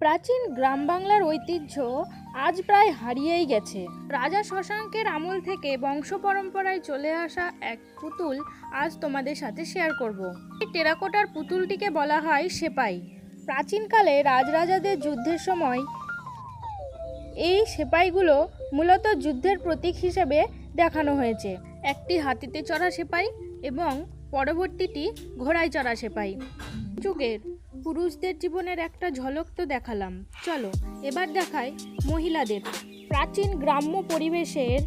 প্রাচীন গ্রাম বাংলার ঐতিহ্য আজ প্রায় হারিয়েই গেছে। রাজা শশাঙ্কের আমল থেকে বংশ পরম্পরায় চলে আসা এক পুতুল আজ তোমাদের সাথে শেয়ার করব। এই টেরাকোটার পুতুলটিকে বলা হয় সেপাই। প্রাচীনকালে রাজরাজাদের যুদ্ধের সময় এই সেপাইগুলো মূলত যুদ্ধের প্রতীক হিসেবে দেখানো হয়েছে। একটি হাতিতে চড়া সেপাই এবং পরবর্তীটি ঘোড়ায় চড়া সেপাই। যুগের পুরুষদের জীবনের একটা ঝলক তো দেখালাম। চলো, এবার দেখায় মহিলাদের। প্রাচীন গ্রাম্য পরিবেশের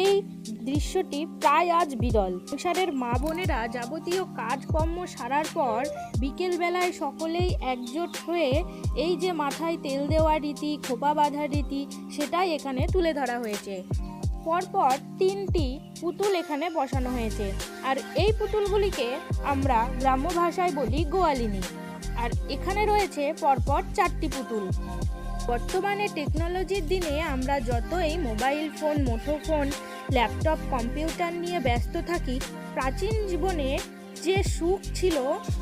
এই দৃশ্যটি প্রায় আজ বিরল। সংসারের মা বোনেরা যাবতীয় কাজকর্ম সারার পর বিকেলবেলায় সকলেই একজোট হয়ে এই যে মাথায় তেল দেওয়া রীতি, খোপা বাঁধার রীতি, সেটাই এখানে তুলে ধরা হয়েছে। পরপর তিনটি পুতুল এখানে বসানো হয়েছে। আর এই পুতুলগুলিকে আমরা গ্রাম্য ভাষায় বলি গোয়ালিনী। আর এখানে রয়েছে পরপর চারটি পুতুল। বর্তমানে টেকনোলজির দিনে আমরা যতই mobile phone Moto phone laptop, computer নিয়ে ব্যস্ত থাকি, প্রাচীন জীবনে যে সুখ ছিল,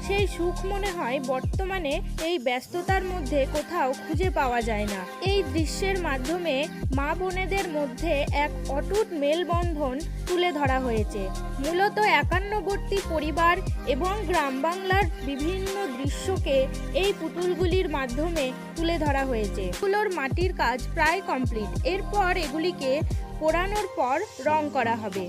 সেই সুখ মনে হয় বর্তমানে এই ব্যস্ততার মধ্যে কোথাও খুঁজে পাওয়া যায় না। এই দৃশ্যের মাধ্যমে মা বোনেদের মধ্যে এক অটুট মেলবন্ধন তুলে ধরা হয়েছে। মূলত একান্নবর্তী পরিবার এবং গ্রাম বাংলার বিভিন্ন দৃশ্যকে এই পুতুলগুলির মাধ্যমে তুলে ধরা হয়েছে। এগুলোর মাটির কাজ প্রায় কমপ্লিট। এরপর এগুলিকে পোড়ানোর পর রং করা হবে।